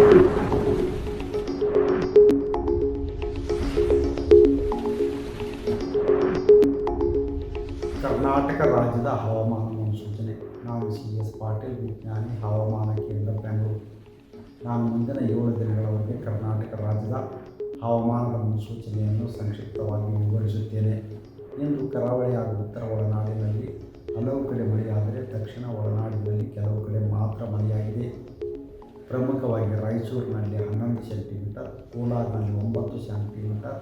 ಕರ್ನಾಟಕ ರಾಜ್ಯದ ಹವಾಮಾನ ಮುನ್ಸೂಚನೆ. ನಾನು ಸಿ ಎಸ್ ಪಾಟೀಲ್, ವಿಜ್ಞಾನಿ, ಹವಾಮಾನ ಕೇಂದ್ರ, ಬೆಂಗಳೂರು. ನಾನು ಮುಂದಿನ ಏಳು ದಿನಗಳವರೆಗೆ ಕರ್ನಾಟಕ ರಾಜ್ಯದ ಹವಾಮಾನದ ಮುನ್ಸೂಚನೆಯನ್ನು ಸಂಕ್ಷಿಪ್ತವಾಗಿ ವಿವರಿಸುತ್ತೇನೆ. ಇಂದು ಕರಾವಳಿ ಹಾಗೂ ಉತ್ತರ ಒಳನಾಡಿನಲ್ಲಿ ಹಲವು ಕಡೆ ಮಳೆಯಾದರೆ ದಕ್ಷಿಣ ಒಳನಾಡಿನಲ್ಲಿ ಕೆಲವು ಕಡೆ ಮಾತ್ರ ಮಳೆಯಾಗಿದೆ. ಪ್ರಮುಖವಾಗಿ ರಾಯಚೂರಿನಲ್ಲಿ ಹನ್ನೊಂದು ಸೆಂಟಿಮೀಟರ್, ಕೋಲಾರ್ನಲ್ಲಿ ಒಂಬತ್ತು ಸೆಂಟಿಮೀಟರ್,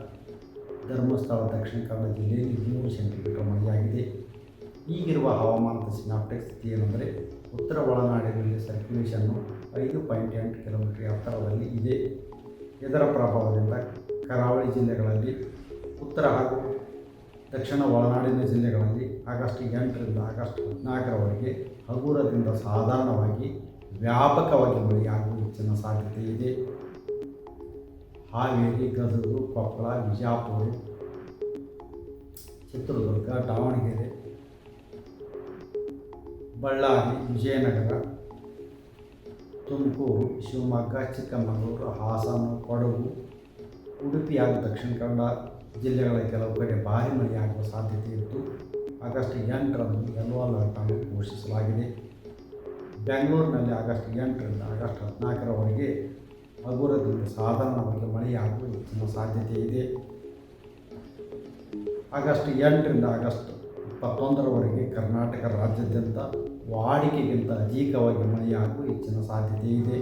ಧರ್ಮಸ್ಥಳ, ದಕ್ಷಿಣ ಕನ್ನಡ ಜಿಲ್ಲೆಯಲ್ಲಿ ಮೂರು ಸೆಂಟಿಮೀಟರ್ ಮಳೆಯಾಗಿದೆ. ಈಗಿರುವ ಹವಾಮಾನದ ಸಿನಾಪ್ಟಿಕ್ ಸ್ಥಿತಿ ಏನೆಂದರೆ, ಉತ್ತರ ಒಳನಾಡಿನಲ್ಲಿ ಸರ್ಕ್ಯುಲೇಷನ್ನು ಐದು ಪಾಯಿಂಟ್ ಎಂಟು ಕಿಲೋಮೀಟರ್ ಎತ್ತರದಲ್ಲಿ ಇದೆ. ಇದರ ಪ್ರಭಾವದಿಂದ ಕರಾವಳಿ ಜಿಲ್ಲೆಗಳಲ್ಲಿ ಉತ್ತರ ಹಾಗೂ ದಕ್ಷಿಣ ಒಳನಾಡಿನ ಜಿಲ್ಲೆಗಳಲ್ಲಿ ಆಗಸ್ಟ್ ಎಂಟರಿಂದ ಆಗಸ್ಟ್ ಹದಿನಾಲ್ಕರವರೆಗೆ ಹಗುರದಿಂದ ಸಾಧಾರಣವಾಗಿ ವ್ಯಾಪಕವಾಗಿ ಮಳೆಯಾಗುವ ಹೆಚ್ಚಿನ ಸಾಧ್ಯತೆ ಇದೆ. ಹಾವೇರಿ, ಗದಗ, ಕೊಪ್ಪಳ ವಿಜಯಪುರ ಚಿತ್ರದುರ್ಗ, ದಾವಣಗೆರೆ, ಬಳ್ಳಾರಿ, ವಿಜಯನಗರ, ತುಮಕೂರು, ಶಿವಮೊಗ್ಗ, ಚಿಕ್ಕಮಗಳೂರು, ಹಾಸನ, ಕೊಡಗು ಉಡುಪಿ ಹಾಗೂ ದಕ್ಷಿಣ ಕನ್ನಡ ಜಿಲ್ಲೆಗಳ ಕೆಲವು ಕಡೆ ಭಾರಿ ಮಳೆಯಾಗುವ ಸಾಧ್ಯತೆ ಇತ್ತು ಆಗಸ್ಟ್ ಎಂಟರಂದು ಯೆಲ್ಲೋ ಅಲರ್ಟ್ ಅನ್ನು ಘೋಷಿಸಲಾಗಿದೆ. ಬೆಂಗಳೂರಿನಲ್ಲಿ ಆಗಸ್ಟ್ ಎಂಟರಿಂದ ಆಗಸ್ಟ್ ಹದಿನಾಲ್ಕರವರೆಗೆ ಹಗುರದಿಂದ ಸಾಧಾರಣವಾಗಿ ಮಳೆಯಾಗುವ ಹೆಚ್ಚಿನ ಸಾಧ್ಯತೆ ಇದೆ. ಆಗಸ್ಟ್ ಎಂಟರಿಂದ ಆಗಸ್ಟ್ ಇಪ್ಪತ್ತೊಂದರವರೆಗೆ ಕರ್ನಾಟಕ ರಾಜ್ಯಾದ್ಯಂತ ವಾಡಿಕೆಗಿಂತ ಅಧಿಕವಾಗಿ ಮಳೆಯಾಗುವ ಹೆಚ್ಚಿನ ಸಾಧ್ಯತೆ ಇದೆ.